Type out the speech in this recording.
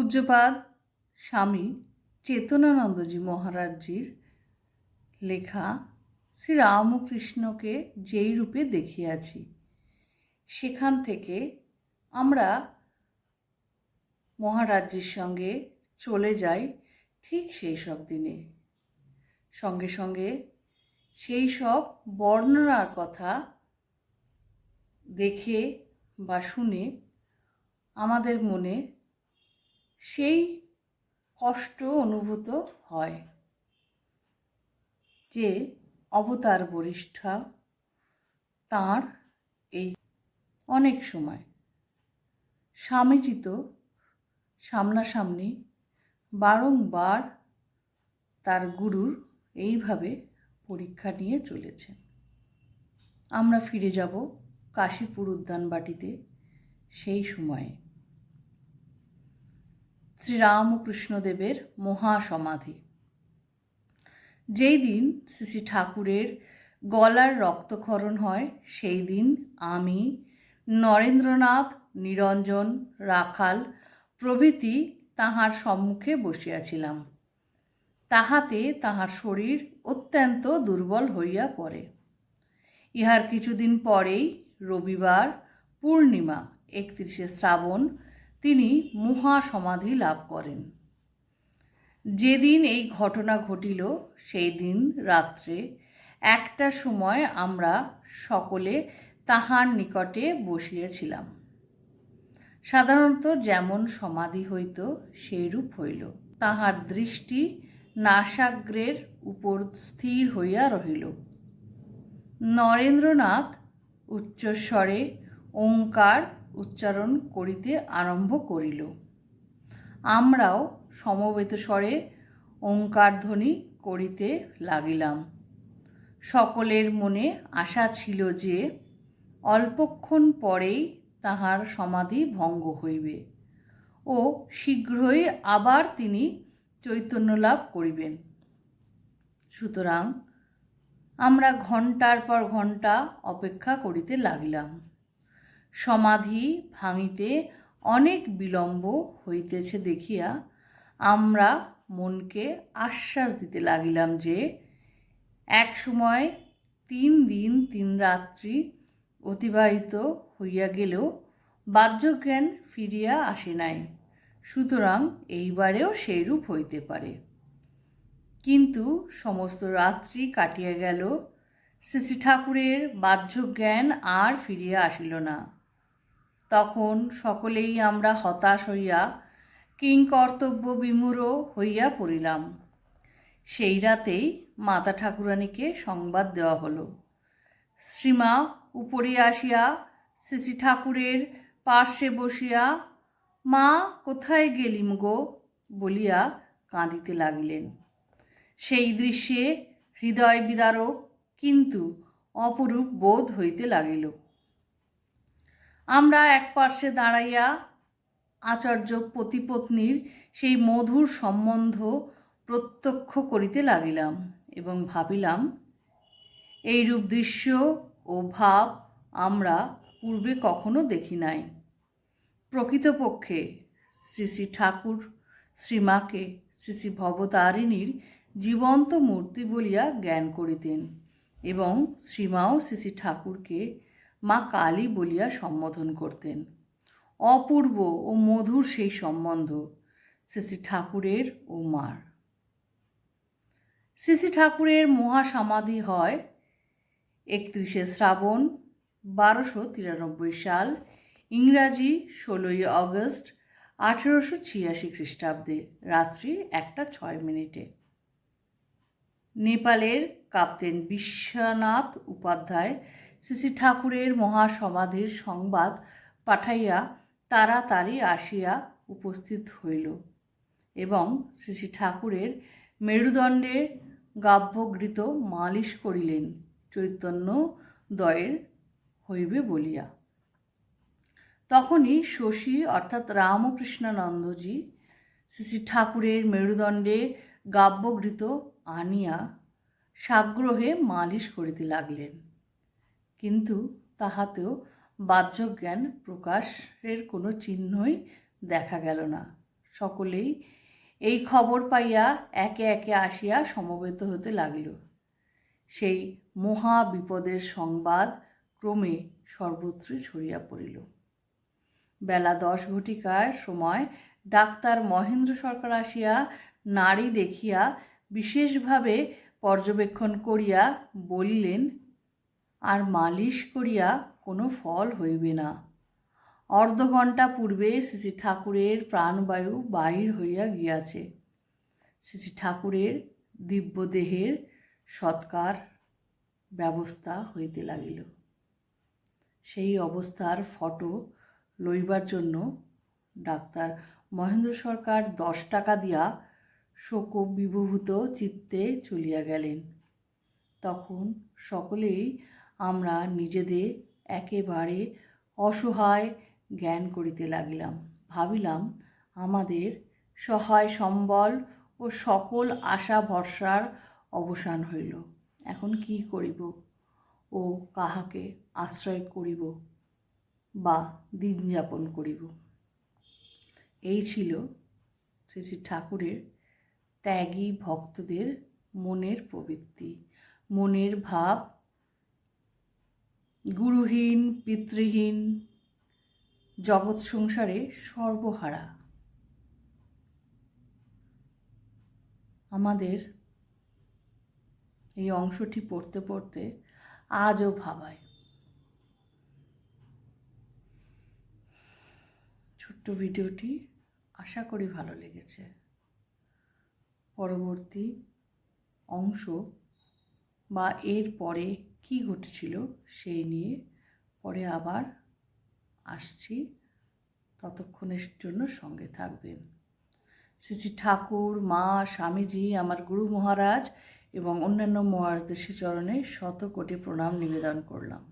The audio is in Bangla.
পূজ্যপাদ, স্বামী চেতনানন্দজি মহারাজজির লেখা শ্রী রামকৃষ্ণকে যেই রূপে দেখিয়াছি, সেখান থেকে আমরা মহারাজ্যের সঙ্গে চলে যাই ঠিক সেই সব দিনে। সঙ্গে সঙ্গে সেই সব বর্ণনার কথা দেখে বা শুনে আমাদের মনে সেই কষ্ট অনুভূত হয় যে অবতার বরিষ্ঠা তাঁর এই অনেক সময়। স্বামীজি তো সামনাসামনি বারংবার তার গুরুর এইভাবে পরীক্ষা নিয়ে চলেছেন। আমরা ফিরে যাব কাশীপুর উদ্যানবাটিতে সেই সময়ে। শ্রীরামকৃষ্ণদেবের মহাসমাধি। যেই দিন শ্রী শ্রী ঠাকুরের গলার রক্তক্ষরণ হয় সেই দিন আমি নরেন্দ্রনাথ, নিরঞ্জন, রাখাল প্রভৃতি তাহার সম্মুখে বসিয়াছিলাম। তাহাতে তাহার শরীর অত্যন্ত দুর্বল হইয়া পড়ে। ইহার কিছুদিন পরেই রবিবার পূর্ণিমা, একত্রিশে শ্রাবণ তিনি মহা সমাধি লাভ করেন। যেদিন এই ঘটনা ঘটিল সেই দিন রাত্রে একটা সময় আমরা সকলে তাহার নিকটে বসিয়েছিলাম। সাধারণত যেমন সমাধি হইত, সেইরূপ হইল। তাহার দৃষ্টি নাসাগ্রের উপর স্থির হইয়া রহিল। নরেন্দ্রনাথ উচ্চস্বরে ওঙ্কার উচ্চারণ করিতে আরম্ভ করিল। আমরাও সমবেত স্বরে ওঙ্কার ধ্বনি করিতে লাগিলাম। সকলের মনে আশা ছিল যে অল্পক্ষণ পরেই তাহার সমাধি ভঙ্গ হইবে ও শীঘ্রই আবার তিনি চৈতন্য লাভ করিবেন। সুতরাং আমরা ঘণ্টার পর ঘণ্টা অপেক্ষা করিতে লাগিলাম। সমাধি ভাঙিতে অনেক বিলম্ব হইতেছে দেখিয়া আমরা মনকে আশ্বাস দিতে লাগিলাম যে এক সময় তিন দিন তিন রাত্রি অতিবাহিত হইয়া গেলেও বাহ্যজ্ঞান ফিরিয়া আসে নাই। সুতরাং এইবারেও সেইরূপ হইতে পারে। কিন্তু সমস্ত রাত্রি কাটিয়া গেল শ্রী ঠাকুরের বাহ্যজ্ঞান আর ফিরিয়া আসিল না। তখন সকলেই আমরা হতাশ হইয়া কিংকর্তব্য বিমূঢ় হইয়া পড়িলাম। সেই রাতেই মাতা ঠাকুরানীকে সংবাদ দেওয়া হলো। শ্রীমা উপরে আসিয়া শ্রী ঠাকুরের পার্শ্বে বসিয়া, মা, কোথায় গেলিম গো? বলিয়া কাঁদিতে লাগিলেন। সেই দৃশ্যে হৃদয় বিদারক কিন্তু অপরূপ বোধ হইতে লাগিল। আমরা এক পার্শ্বে দাঁড়াইয়া আচার্য পতিপত্নীর সেই মধুর সম্বন্ধ প্রত্যক্ষ করিতে লাগিলাম এবং ভাবিলাম, এইরূপ দৃশ্য ও ভাব আমরা পূর্বে কখনো দেখি নাই। প্রকৃতপক্ষে শ্রী শ্রী ঠাকুর শ্রীমাকে শ্রী শ্রী ভবতারিণীর জীবন্ত মূর্তি বলিয়া জ্ঞান করিতেন এবং শ্রীমাও শ্রী শ্রী ঠাকুরকে মা কালী বলিয়া সম্বোধন করতেন। অপূর্ব ও মধুর সেই সম্বন্ধ শ্রী ঠাকুরের ও মার। শ্রী ঠাকুরের মহাসমাধি হয় একত্রিশে শ্রাবণ বারোশো তিরানব্বই সাল, ইংরাজি ষোলোই আগস্ট আঠেরোশো ছিয়াশি খ্রিস্টাব্দে, রাত্রি একটা ছয় মিনিটে। নেপালের কাপ্তেন বিশ্বনাথ উপাধ্যায় শ্রী ঠাকুরের মহাসমাধির সংবাদ পাঠাইয়া তাড়াতাড়ি আসিয়া উপস্থিত হইল এবং শ্রী ঠাকুরের মেরুদণ্ডে গাভ্যগৃত মালিশ করিলেন, চৈতন্য দয়ের হইবে বলিয়া। তখনই শশী অর্থাৎ রামকৃষ্ণানন্দজি শ্রী ঠাকুরের মেরুদণ্ডে গাব্যগৃত আনিয়া সাগ্রহে মালিশ করিতে লাগলেন। কিন্তু তাহাতেও বাহ্যজ্ঞান প্রকাশের কোনো চিহ্নই দেখা গেল না। সকলেই এই খবর পাইয়া একে একে আসিয়া সমবেত হতে লাগিল। সেই মহা বিপদের সংবাদ ক্রমে সর্বত্র ছড়িয়া পড়িল। বেলা দশ ঘটিকার সময় ডাক্তার মহেন্দ্র সরকার আসিয়া নারী দেখিয়া বিশেষভাবে পর্যবেক্ষণ করিয়া বলিলেন আর মালিশ করিয়া কোনো ফল হইবে না। অর্ধ ঘণ্টা পূর্বে শ্রী ঠাকুরের প্রাণবায়ু বাহির হইয়া গিয়াছে। শ্রী ঠাকুরের দিব্যদেহের সৎকার ব্যবস্থা হইতে লাগিল। সেই অবস্থার ফটো লইবার জন্য ডাক্তার মহেন্দ্র সরকার দশ টাকা দিয়া শোক বিবহূত চিত্তে চলিয়া গেলেন। তখন সকলেই আমরা নিজেদের একেবারে অসহায় জ্ঞান করিতে লাগিলাম। ভাবিলাম, আমাদের সহায় সম্বল ও সকল আশা ভরসার অবসান হইল। এখন কি করিব ও কাহাকে আশ্রয় করিব বা দিন যাপন করিব? এই ছিল শ্রী শ্রী ঠাকুরের ত্যাগী ভক্তদের মনের প্রবৃত্তি, মনের ভাব গুরুহীন, পিতৃহীন, জগৎ সংসারে সর্বহারা। আমাদের এই অংশটি পড়তে পড়তে আজও ভাবায়। ছোট্ট ভিডিওটি আশা করি ভালো লেগেছে। পরবর্তী অংশ বা এর পরে কি ঘটেছিল সেই নিয়ে পরে আবার আসছি ততক্ষণের জন্য সঙ্গে থাকবেন। শ্রী শ্রী ঠাকুর, মা, স্বামীজি, আমার গুরু মহারাজ এবং অন্যান্য মহারাজদের চরণে শত কোটি প্রণাম নিবেদন করলাম।